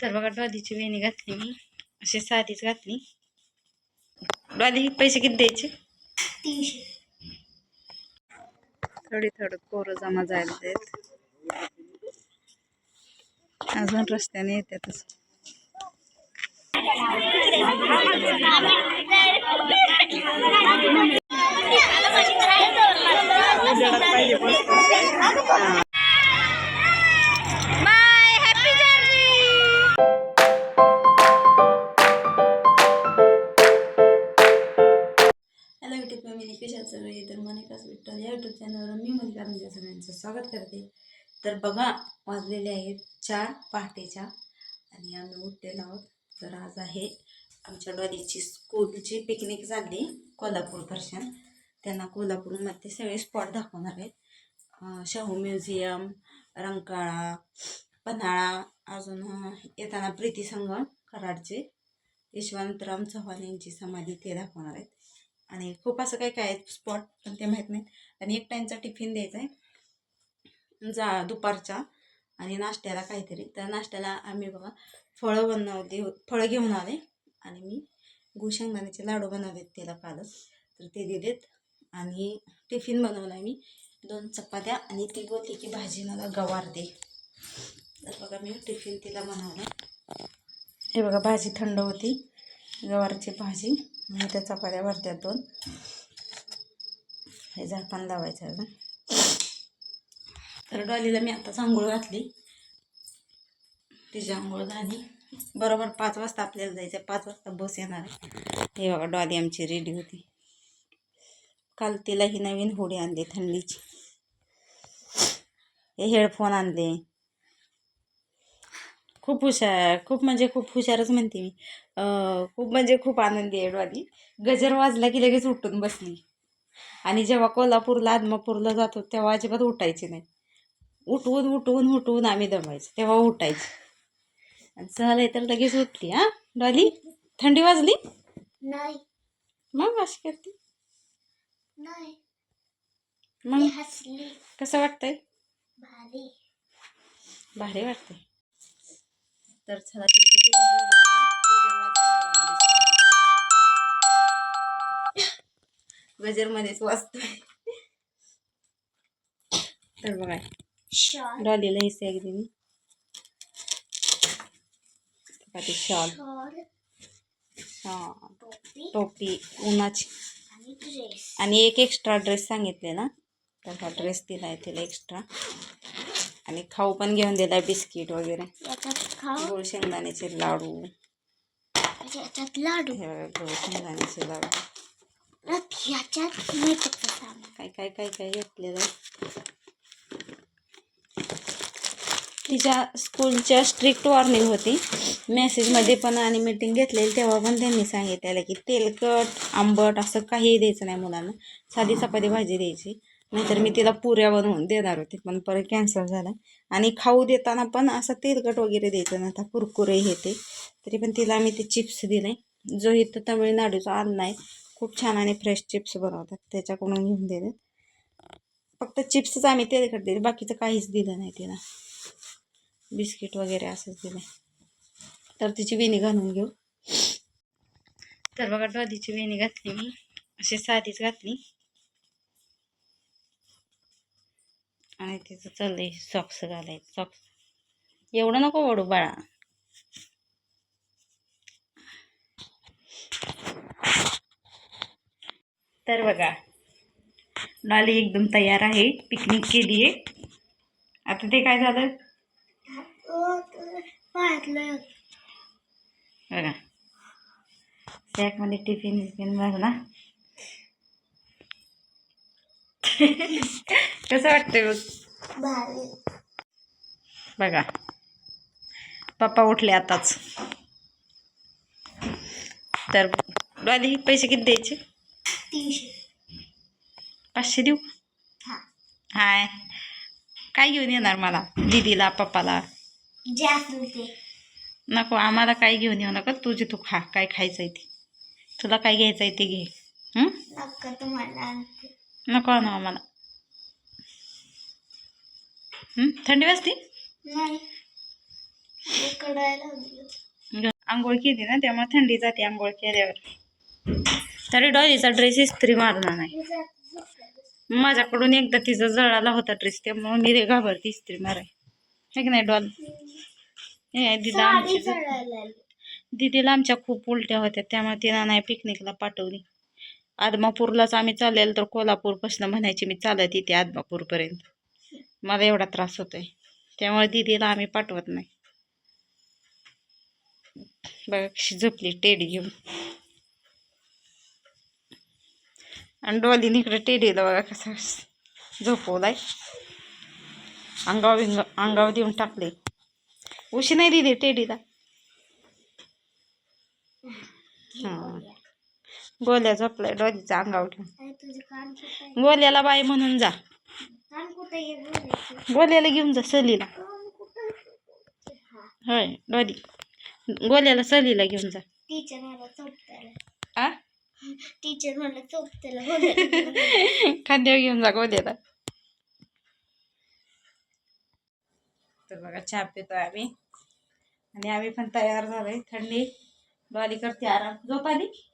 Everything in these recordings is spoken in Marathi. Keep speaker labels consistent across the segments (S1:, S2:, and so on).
S1: तर बघा डॉलीची वेणी घातली मी. अशी साधीच घातली. डॉली पैसे किती द्यायचे? थोडी थोडं पोरं जमा जायला देत अजून रस्त्याने येतातच.
S2: स्वागत करते. तर बघा वाजलेले आहेत चार पहाटेच्या आणि आम्ही उठलेलो आहोत. तर आज आहे आमच्या डॉलीची स्कूलची पिकनिक झाली कोल्हापूर दर्शन. त्यांना कोल्हापूरमध्ये सगळे स्पॉट दाखवणार आहेत. शाहू म्युझियम रंकाळा पन्हाळा अजून येताना प्रीती संगम कराडचे यशवंतराम चव्हाण यांची समाधी ते दाखवणार आहेत. आणि खूप असं काही काय स्पॉट पण ते माहीत नाहीत. आणि एक टाईमचा टिफिन द्यायचा आहे. जा दुपारच्या आणि नाश्त्याला काहीतरी. तर नाश्त्याला आम्ही बघा फळं बनवली फळं घेऊन आले. आणि मी गुशेंगदाण्याचे लाडू बनवले त्याला कालच. तर ते दिलेत. आणि टिफिन बनवला मी. दोन चपात्या आणि ती बोलते की भाजी मला गवार दे. तर बघा मी टिफिन तिला बनवला. हे बघा भाजी थंड होती. गवारची भाजी. आणि त्या चपात्या भरत्या दोन. हे झाकण लावायचं अजून. तर डॉलीला मी आत्ताच आंघोळ घातली. तिची आंघोळ झाली. बरोबर पाच वाजता आपल्याला जायचं पाच वाजता बस येणार आहे. हे बघा डॉली आमची रेडी होती. काल तिला ही नवीन होडी आणली थंडीची. हे हेडफोन आणले. खूप हुशार खूप म्हणजे खूप हुशारच म्हणते मी. खूप म्हणजे खूप आनंदी आहे डॉली. गजर वाजला की लगेच उठून बसली. आणि जेव्हा कोल्हापूरला आदमापूरला जातो तेव्हा अजिबात उठायची नाही. उठवून उठवून उठवून आम्ही दमायचो तेव्हा उठायची आणि सहल तर लगेच उठली हां डॉली थंडी वाजली
S3: नाही
S2: मग अशी करते
S3: नाही
S2: मग
S3: हसली
S2: कसं वाटतंय
S3: भारी
S2: भारी वाटतंय तर चला. गजरमध्येच वाजतोय तर बघा डॉलीला ही सॅग दिली चपाती शॉल.
S3: शॉल.
S2: शॉल
S3: टोपी.
S2: टोपी उन्हाची.
S3: आणि
S2: एक एक्स्ट्रा ड्रेस सांगितले ना? तर हा ड्रेस दिला आहे तिला एक्स्ट्रा आणि खाऊ पण घेऊन दिला बिस्किट वगैरे. गोड शेंगदाण्याचे लाडू.
S3: याच्यात लाडू.
S2: हे शेंगदाण्याचे लाडू. काय काय काय काय घेतलेलं आहे. तिच्या स्कूलच्या स्ट्रिक्ट वॉर्निंग होती. मेसेजमध्ये पण आणि मीटिंग घेतलेली तेव्हा पण त्यांनी सांगितलेलं की तेलकट आंबट असं काहीही द्यायचं नाही मुलांना. साधी चपाती भाजी द्यायची. नाहीतर मी तिला पुऱ्या बनवून देणार होते पण परत कॅन्सल झालं. आणि खाऊ देताना पण असं तेलकट वगैरे द्यायचं नाही कुरकुरे हे ते. तरी पण तिला आम्ही ते चिप्स दिले. जो इथं तमिळनाडूचा अन्न आहे खूप छान आणि फ्रेश चिप्स बनवतात. त्याच्याकडून घेऊन दिले फक्त चिप्सच आम्ही तेलकट दिले बाकीचं काहीच दिलं नाही तिला. बिस्किट वगैरे असंच दिलं तर तिची वेणी घालून घेऊ.
S1: तर बघा डॉलीची वेणी घातली मी. अशी साधीच घातली. आणि तिचं चाललंय सॉक्स घालायचं. सॉक्स एवढं नको ओढू बाळा. तर बघा नाली एकदम तयार आहे. पिकनिक केली आहे आता ते काय झालं? बघा. सॅकमध्ये टिफिन विफिन भरला कसं वाटतंय बघ? बघा. पप्पा उठले आताच. तर डॉली पैसे किती द्यायचे? पाचशे देऊ?
S3: हा.
S1: हाय. काय घेऊन येणार मला? दीदीला पप्पाला?
S3: ते.
S1: नको आम्हाला काय घेऊन येऊ नका. तुझे तू खा काय खायचं आहे ते. तुला काय घ्यायचं आहे ते घे. हं?
S3: नका तुम्हाला
S1: नको आणू आम्हाला. हं? थंडी वाजते?
S3: नाही.
S2: आंघोळ केली ना त्यामुळे थंडी जाते आंघोळ केल्यावर. तरी डॉलीचा ड्रेस इस्त्री मारला नाही. माझ्याकडून एकदा तिचा जळाला होता ड्रेस त्यामुळे मी घाबरते इस्त्री माराय है की नाही डॉल? हे दिदा आमची. दिदीला आमच्या खूप उलट्या होत्या त्यामुळे तिनं नाही पिकनिकला पाठवली. आदमापूरलाच आम्ही चाललेलो तर कोल्हापूरपासून म्हणायची मी चालत येते आदमापूरपर्यंत. मला एवढा त्रास होतोय. त्यामुळे दिदीला आम्ही पाठवत नाही. बघा कशी झोपली टेडी घेऊन. आणि डॉलीने इकडे टेडीला बघा कसा झोपवलाय. अंगावर बिंग अंगावर देऊन टाकले. उशी नाही दिली टेडीला. हां. गोल्या झोपलाय डॉलीचा अंगावर
S3: आहे?
S2: गोल्याला बाई म्हणून जा? गोल्याला घेऊन जा?
S3: हा.
S2: होय डॉली. गोल्याला सहलीला घेऊन जा.
S3: टीचर मला टीचर मला
S2: खांद्यावर घेऊन जा गोल्याला. तर बघा चहा पितोय आम्ही. आणि आम्ही पण तयार झालोय. थंडी. डॉली करते आराम. झोप आली?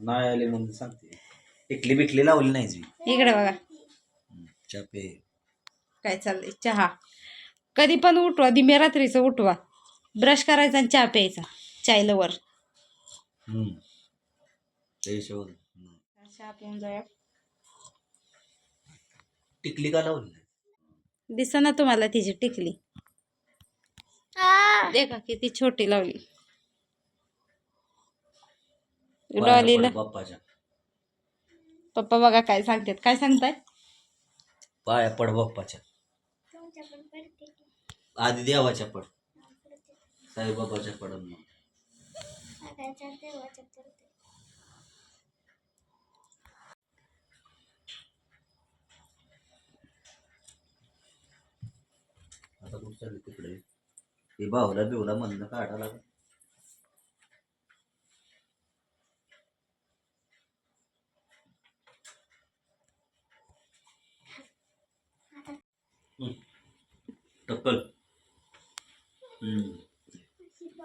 S4: नाही. आले म्हणून सांगते. टिकली बिकली लावली नाही
S2: इकडे बघा.
S4: चापे
S2: काय चाललंय? चहा. कधी पण उठवा. दिम्या रात्रीचं उठवा. ब्रश करायचा आणि चहा प्यायचा.
S4: शोध हम्म.
S2: चहा पिऊन जाऊया.
S4: टिकली का लावली
S2: दिसा ना तुम्हाला तिची टिकली. देखा किती छोटी लावली. डॉलीला.
S4: पड बाप्पाच्या.
S2: पप्पा बघा काय सांगतात. काय सांगताय?
S4: पाया पड बाप्पाच्या? आधी देवाच्या पड. साईबाबाच्या पडन मग.
S3: सगळ्याच्या देवाच्या पडते
S4: आता कुठं चालली तिकडे. ते बाहुला बिहुला म्हणणं काढा हम्म. टक्कल.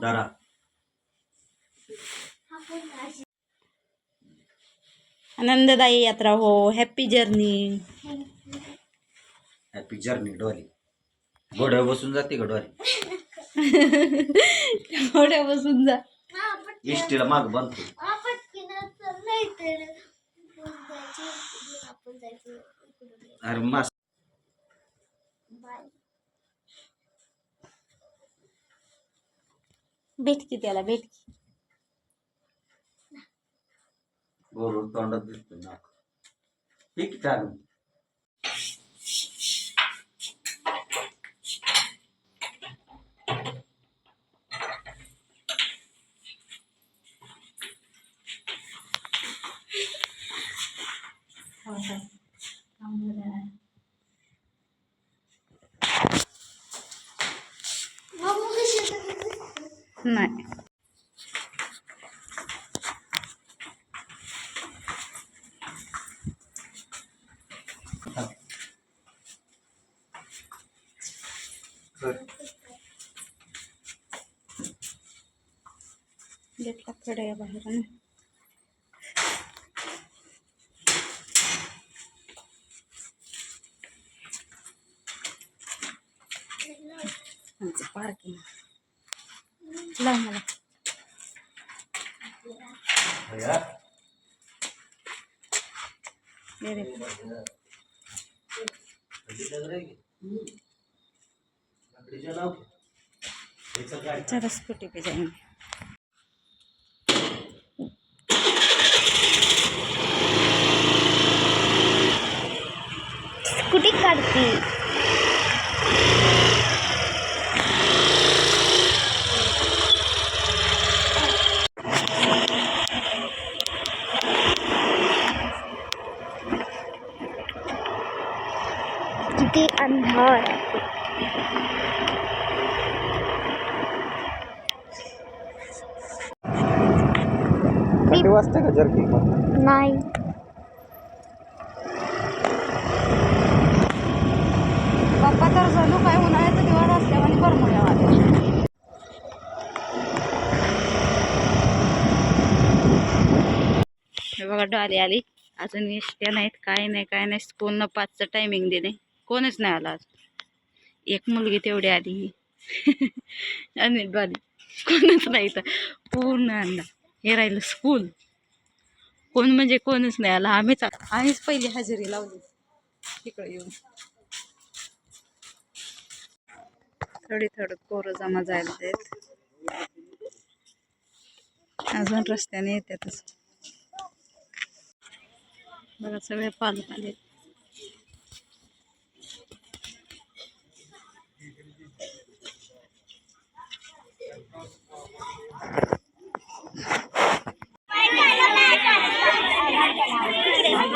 S4: दारा.
S2: आनंददायी यात्रा हो. Happy journey
S4: happy journey dolly. घोड्यावर बसून जाते का डॉली
S2: घोड्या बसून जा.
S4: इष्टीला माग बांधतो
S3: आपण किनार नाही तर आपण जायचं आपण जायचं इकडून.
S4: अरे मास.
S3: बाय
S2: भेटकी त्याला भेटकी.
S4: वरून तोंडात दिसतो नाक ठीक चालू
S3: मग कशी तर
S2: नाही. घेतला कडे बाहेर पार्किंग लाव मला स्कूटी पे जाएंगे
S3: किती अंधार.
S4: वाजते का जर्की?
S3: नाही.
S2: पप्पा तर झालो काय उन्हाळ्यात दिवाळा असल्यामुळे बरं बघा डॉली आली. अजून एसट्या नाहीत काय नाही काय नाही. स्कूलनं पाचचं टायमिंग दिले कोणच नाही आला आज. एक मुलगी तेवढी आली. आणि डॉली कोणच नाही तर पूर्ण आणला हे राहिलं स्कूल कोण म्हणजे कोणच नाही आला. आम्हीच आम्हीच पहिली हजेरी लावली. तिकडे येऊन. थोडी थोडं पोरं जमा जायला देत अजून रस्त्याने येतातच बघा सगळे पालक आले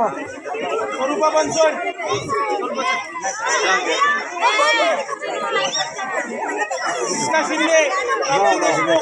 S5: आहे आराध्य साधी शेंडे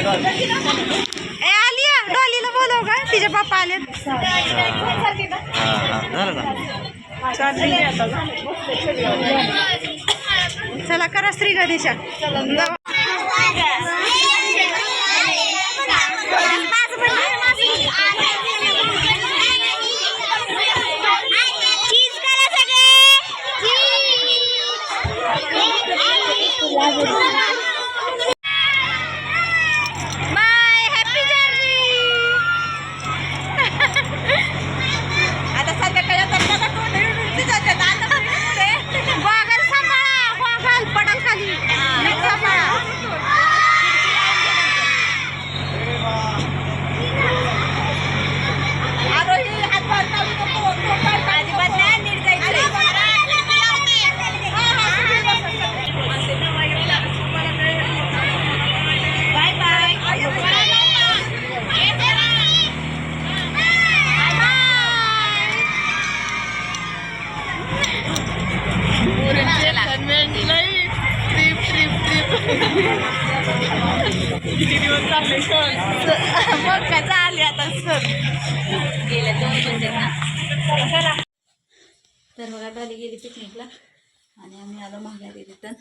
S2: ए आलिया डॉलीला बोलव का तिचे पप्पा आले. चला करा श्री गणेशा आता गेल्या दोन तर बघा गाडी गेली पिकनिकला. आणि आम्ही आलो माघारी तर.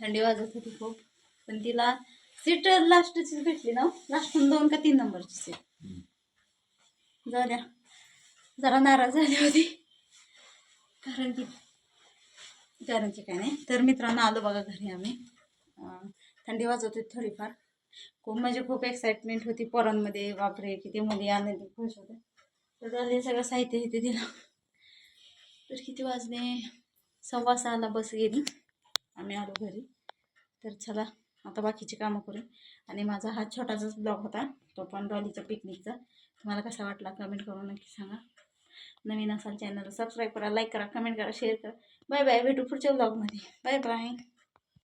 S2: थंडी वाजत होती खूप. पण तिला सीट लास्टचीच भेटली ना हो. लास्टून दोन का तीन नंबरची सीट. जाऊ द्या. जरा नाराज झाली होती. कारण की कारण की काय नाही. तर मित्रांनो आलो बघा घरी आम्ही. थंडी वाजवते होती थोडीफार. खूप म्हणजे खूप एक्साइटमेंट होती पोरांमध्ये. बापरे किती मुली आनंदी खुश होते तर त्यांनी सगळं साहित्य इथे दिलं. तर किती वाजले? सव्वा सहाला बस गेली. आम्ही आलो घरी. तर चला आता बाकीची कामं करू. आणि माझा हा छोटासाच ब्लॉग होता. तो पण डॉलीचा पिकनिकचा. तुम्हाला कसा वाटला कमेंट करून नक्की सांगा. नवीन असाल चॅनलला सबस्क्राईब करा लाईक करा कमेंट करा शेअर करा. बाय बाय भेटू पुढच्या ब्लॉगमध्ये बाय बाय